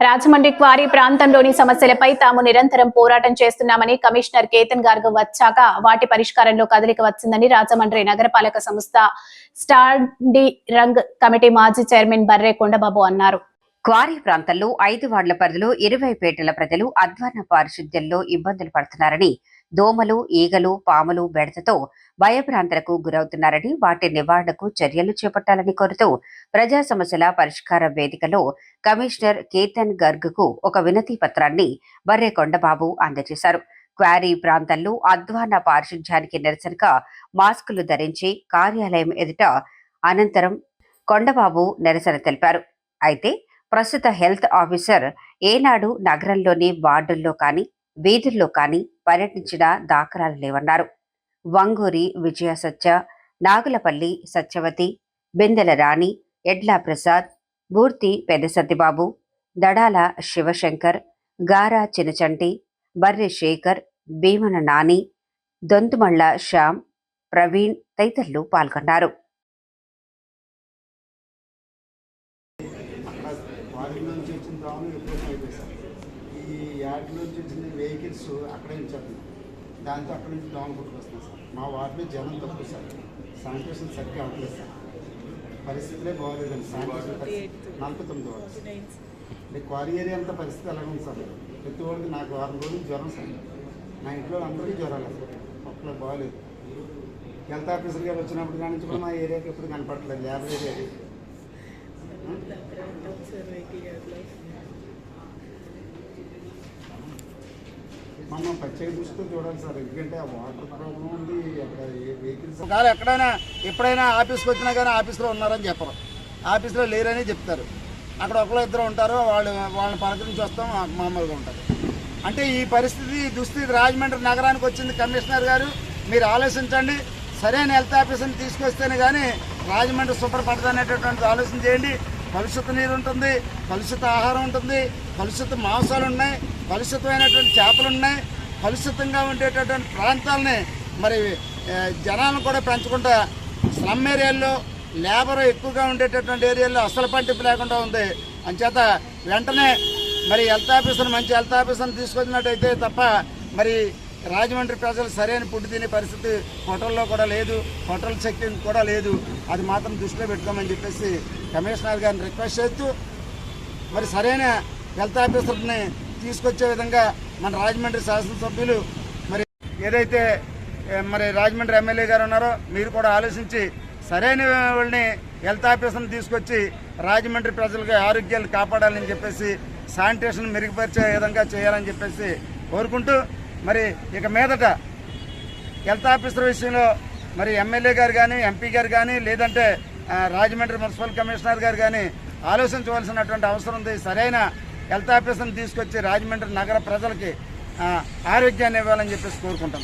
Rajahmundry quarry ప్రాంతంలోని సమస్యలపై తాము నిరంతరం పోరాటం చేస్తున్నామని కమిషనర్ కేతన్ గార్గ్ వచ్చాక వాటి పరిష్కారంలో కదలిక వచ్చిందని రాజమండ్రి నగరపాలక సంస్థ స్టాండి రంగ్ కమిటీ మాజీ చైర్మన్ బర్రే కొండబాబు అన్నారు. క్వారీ ప్రాంతంలో ఐదు వార్డుల పరిధిలో ఇరవై పేటల ప్రజలు అధ్వర్ణ పారిశుద్ధ్యంలో ఇబ్బందులు పడుతున్నారని దోమలు ఈగలు పాములు బెడతతో భయభ్రాంతులకు గురవుతున్నారని వాటి నివారణకు చర్యలు చేపట్టాలని కోరుతూ ప్రజా సమస్యల పరిష్కార వేదికలో కమిషనర్ కేతన్ గర్గ్ ఒక వినతి పత్రాన్ని బర్రె కొండబాబు అందజేశారు. క్వారీ ప్రాంతాల్లో అధ్వాన పారిశుధ్యానికి నిరసనగా మాస్కులు ధరించి కార్యాలయం ఎదుట అనంతరం కొండబాబు నిరసన తెలిపారు. అయితే ప్రస్తుత హెల్త్ ఆఫీసర్ ఏనాడు నగరంలోని వార్డుల్లో కానీ వీధుల్లో కానీ పర్యటించిన దాఖలాలు లేవన్నారు. వంగూరి విజయ సత్య నాగులపల్లి సత్యవతి బిందెల రాణి ఎడ్ల ప్రసాద్ మూర్తి పెద్ద సత్యబాబు దడాల శివశంకర్ గారా చినచంటి బర్రె శేఖర్ భీమన నాని దొంతుమళ్ళ శ్యామ్ ప్రవీణ్ తదితరులు పాల్గొన్నారు. వాటి నుంచి వచ్చిన ఈ యార్డ్ నుంచి వచ్చిన వెహికల్స్ అక్కడే ఉంచారు దాంతో అక్కడ నుంచి డౌన్ కొట్టుకొస్తున్నాం సార్. మా వార్డులో జనం తక్కువ సార్. శానిటేషన్ సరిగ్గా అవ్వట్లేదు సార్. పరిస్థితులే బాగోలేదండి. శానిటేషన్ పరిస్థితి నలభై తొమ్మిది వాడు క్వారీ ఏరియా అంతా పరిస్థితి అలాగే ఉంది సార్? ప్రతి వాడికి నాకు వారం రోజులు జ్వరం సార్. నా ఇంట్లో అందరికీ జ్వరాలు సార్. ఒక్కలో బాగోలేదు. హెల్త్ ఆఫీసర్ గారు వచ్చినప్పుడు కానీ కూడా మా ఏరియాకి ఎప్పుడు కనపడట్లేదు. ల్యాబ్ ఏరియా మనం ప్రత్యేక దృష్టితో చూడాలి సార్. ఎందుకంటే ఆ వాటర్ ప్రాబ్లం ఉంది అక్కడ ఏ వెహికల్స్ ఒకవేళ ఎక్కడైనా ఎప్పుడైనా ఆఫీస్కి వచ్చినా కానీ ఆఫీస్లో ఉన్నారని చెప్పరు. ఆఫీస్లో లేరని చెప్తారు. అక్కడ ఒకరు ఇద్దరు ఉంటారు వాళ్ళు వాళ్ళని పలకరించి వస్తాం మామూలుగా ఉంటారు. అంటే ఈ పరిస్థితి దుస్థితి రాజమండ్రి నగరానికి వచ్చింది కమిషనర్ గారు. మీరు ఆలోచించండి. సరైన హెల్త్ ఆఫీసర్ని తీసుకొస్తేనే కానీ రాజమండ్రి శుభ్రపడదనేటటువంటి ఆలోచన చేయండి. కలుషిత నీరు ఉంటుంది కలుషిత ఆహారం ఉంటుంది కలుషిత మాంసాలు ఉన్నాయి కలుషితమైనటువంటి చేపలు ఉన్నాయి కలుషితంగా ఉండేటటువంటి ప్రాంతాలని మరి జనాలను కూడా పెంచకుండా స్లమ్ ఏరియాల్లో లేబర్ ఎక్కువగా ఉండేటటువంటి ఏరియాల్లో అసలు పంటింపు లేకుండా ఉంది. అంచేత వెంటనే మరి హెల్త్ ఆఫీసర్ మంచి హెల్త్ ఆఫీసర్ని తీసుకొచ్చినట్టయితే తప్ప మరి రాజమండ్రి ప్రజలు సరైన ఫుడ్ తినే పరిస్థితి హోటల్లో కూడా లేదు హోటల్ చెక్కింగ్ కూడా లేదు. అది మాత్రం దృష్టిలో పెట్టుకోమని చెప్పేసి కమిషనర్ గారిని రిక్వెస్ట్ చేస్తూ మరి సరైన హెల్త్ ఆఫీసర్ని తీసుకొచ్చే విధంగా మన రాజమండ్రి శాసనసభ్యులు మరి ఏదైతే మరి రాజమండ్రి ఎమ్మెల్యే గారు ఉన్నారో మీరు కూడా ఆలోచించి సరైన వాళ్ళని హెల్త్ ఆఫీసర్ని తీసుకొచ్చి రాజమండ్రి ప్రజలకు ఆరోగ్యాలు కాపాడాలని చెప్పేసి శానిటేషన్ మెరుగుపరిచే విధంగా చేయాలని చెప్పేసి కోరుకుంటూ మరి ఇక మీదట హెల్త్ ఆఫీసర్ విషయంలో మరి ఎమ్మెల్యే గారు కానీ ఎంపీ గారు కానీ లేదంటే రాజమండ్రి మున్సిపల్ కమిషనర్ గారు కానీ ఆలోచించవలసినటువంటి అవసరం ఉంది. సరైన హెల్త్ ఆఫీసర్ని తీసుకొచ్చి రాజమండ్రి నగర ప్రజలకి ఆరోగ్యాన్ని ఇవ్వాలని చెప్పేసి కోరుకుంటున్నాం.